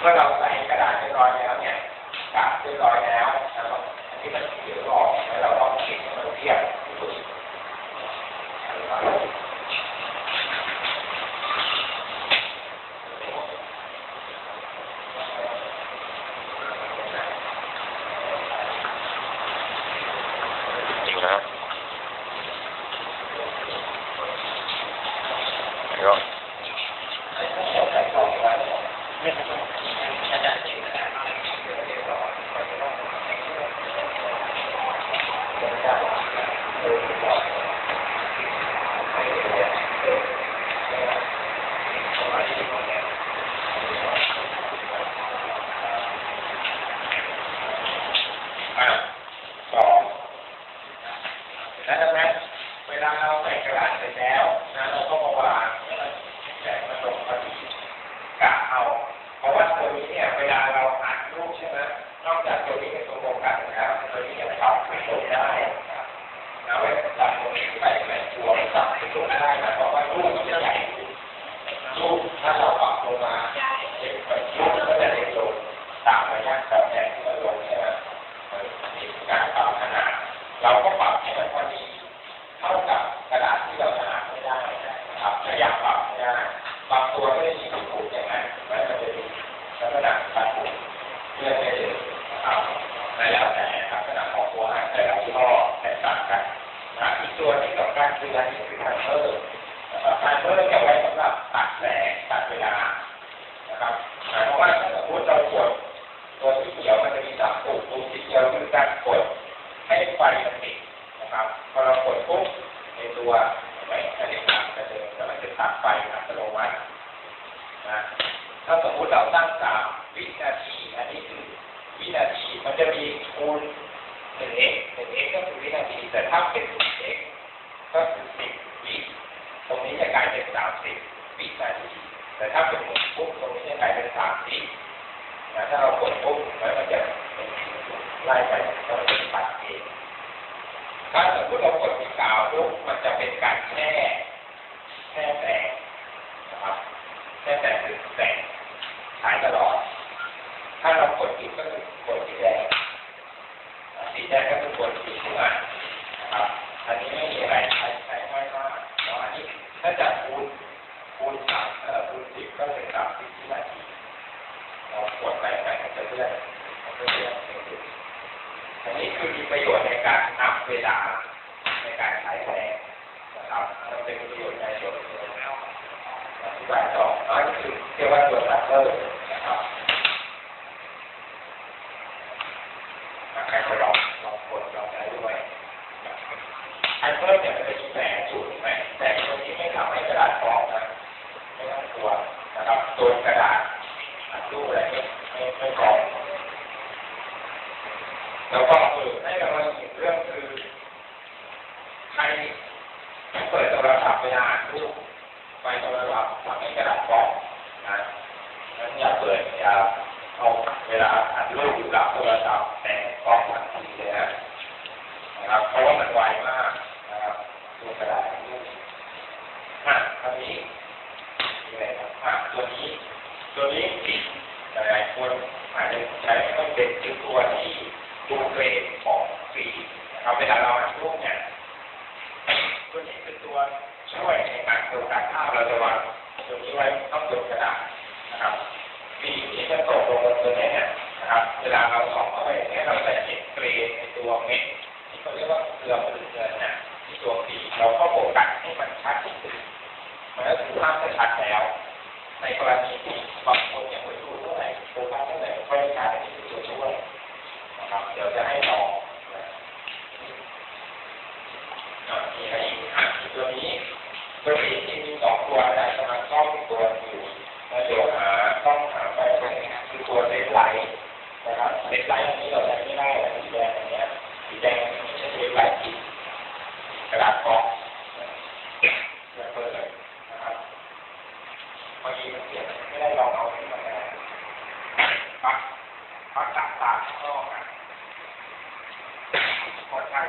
เมื่อเราใส่กระดาษเรียบร้อยแล้วเนี่ยกาดเรียบร้อยแล้วนะครับอันนี้มันเหลือออกแล้วเราต้องเก็บให้มันเรียบดูนะแล้วก็ ใส่กล่องไว้ อะสองแล้วดังนั้นเวลาเราใส่กระดาษเสร็จแล้วนะเราก็มาวางให้มันแสงมันตรงพอดีกะเอา เพราะว่าตัวนี้เนี่ยเวลาเราอ่านรูปใช่ไหมนอกจากตัวนี้เป็นตัวโฟกัสแล้วตัวนี้ยังปรับให้ตรงได้นะครับนะเวลาปรับตรงนี้ไปแบบตัวให้ปรับให้ตรงได้นะเพราะว่ารูปมันจะใหญ่รูปถ้าเราปรับลงมาเด็กไปรูปก็จะเล็กลงตามระยะแบบแสงที่มันลงใช่ไหม มีการปรับขนาด เราก็ปรับให้มันพอดีเท่ากับกระดาษที่เราถนัดไม่ได้นะครับถ้าอยากปรับไม่ได้บางตัวไม่ได้มีปุ่มอย่างนั้นมันจะเป็นลักษณะการปุ่มเลื่อนได้เลยนะครับแล้วแต่ลั กษณะของตัวอาหารแต่ละยี่ห้อแตกต่างกันนะอีกตัวที่สำคัญคืออันนี้คือไทเมอร์นะครับไทเมอร์จะไว้สำหรับตัดแสงตัดเวลานะครับหมายความว่าถ้าสมมติเรากดตัวที่เขียวมันจะมีสามปุ่มปุ่มสีเขียวคือการกดให้ไฟมันติดนะครับพอเรากดปุ๊บในตัวไว้จะได้ตามจะเดินแต่มันจะตัดไฟอัตโนมัตินะถ้าสมมติเราตั้งสามวินาทีอันนี้คือ วินาที มันจะมีคูณหนึ่งเอ็กหนึ่งเอ็กก็คือวินาที แต่ถ้าเป็นสิบเอ็กก็คือสิบวิตรงนี้จะกลายเป็นสามสิบวินาที แต่ถ้าเป็นหมุนปุ๊บตรสามสิบ นะถ้าเรากดปุ๊บแล้วมันจะไล่ไปแล้วมันจะปัดเองถ้าสมมติเรากดที่กาวปุ๊บมันจะเป็นการแช่แช่แสงนะครับแช่แสงคือแสงฉายตลอด ถ้าเรากดอีกก็คือกดสีแดง สีแดงก็คือกดสีเหลือนะครับ อันนี้ไม่มีอะไรใช้ใช้ง่ายมากเนาะอันนี้ถ้าจะคูณคูณสามเอ่อคูณสิบก็เป็นสามสิบวินาทีเรากดไปไปมันจะเลื่อนมันจะเลื่อนอันนี้คือมีประโยชน์ในการนับเวลาในการใช้แสงนะครับมันเป็นประโยชน์ในส่วนตัวแล้วอธิบายต่ออันนี้คือเรียกว่าตัวตัดเลอร์นะครับใครก็ลองลองกดลองใช้ด้วยไอเพิ่มเนี่ยมันจะมีแสงสูงไหมแสงตรงนี้ไม่ทำให้กระดาษฟองนะไม่ต้องกลัวนะครับตัวกระดาษ ดูอะไรไม่ไม่ไม่พอแล้วก็เออให้เราอีกเรื่องคือใคร เปิดโทรศัพท์เวลาอ่านรูปไปโทรศัพท์ทำให้กระดาษฟองนะนั้นอย่าเปิดอย่าเอาเวลาอ่านรูปอยู่กับโทรศัพท์แต่ฟองทันทีเลยนะนะครับเพราะว่ามันไวมากนะครับตัวกระดาษรูปอะคราวนี้อะไรครับอะตัวนี้ ตัวนี้หลายๆคนอาจจะใช้ไม่เป็นคือตัวที่ดูเกรดของสีนะครับเวลาเราอ่านรูปเนี่ยตัวนี้เป็นตัวช่วยในการโฟกัส ภาพเราจะวางตัวนี้ไว้ต้องบนกระดาษนะครับสีที่จะตกลงบนตัวนี้เนี่ยนะครับเวลาเราส่องเข้าไปอย่างนี้เราจะเห็นเกรดในตัวเม็ดที่เขาเรียกว่าเกลือหรือเงินนะที่ตัวสีเราก็โฟกัสให้มันชัดที่สุดมันก็คือภาพจะชัดแล้ว ในกรณีที่บางคนยังไม่รู้เท่าไหร่โฟกัสเท่าไหร่ก็ใช้ที่ตัวช่วยนะครับเดี๋ยวจะให้ลองมีอะไรอีกตัวนี้ตัวนี้ที่ องตัวนะกำลังซ่อมตัวอยู่แล้วเดี๋ยวหาต้องหาไปตรงนี้คือตัวเลนส์ไลนะครับเลนส์ไลท์อันนี้เราใช้ไม่ได้สีแดงอันนี้สีแดงไม่ใช่เลนส์ไลที่กระดาษกรองแบบเปิดเลยนะครับบางทีมันเสียไม่ได้ลองเอาที่มันปักปักตัดตาข้างนอกอะพอใช้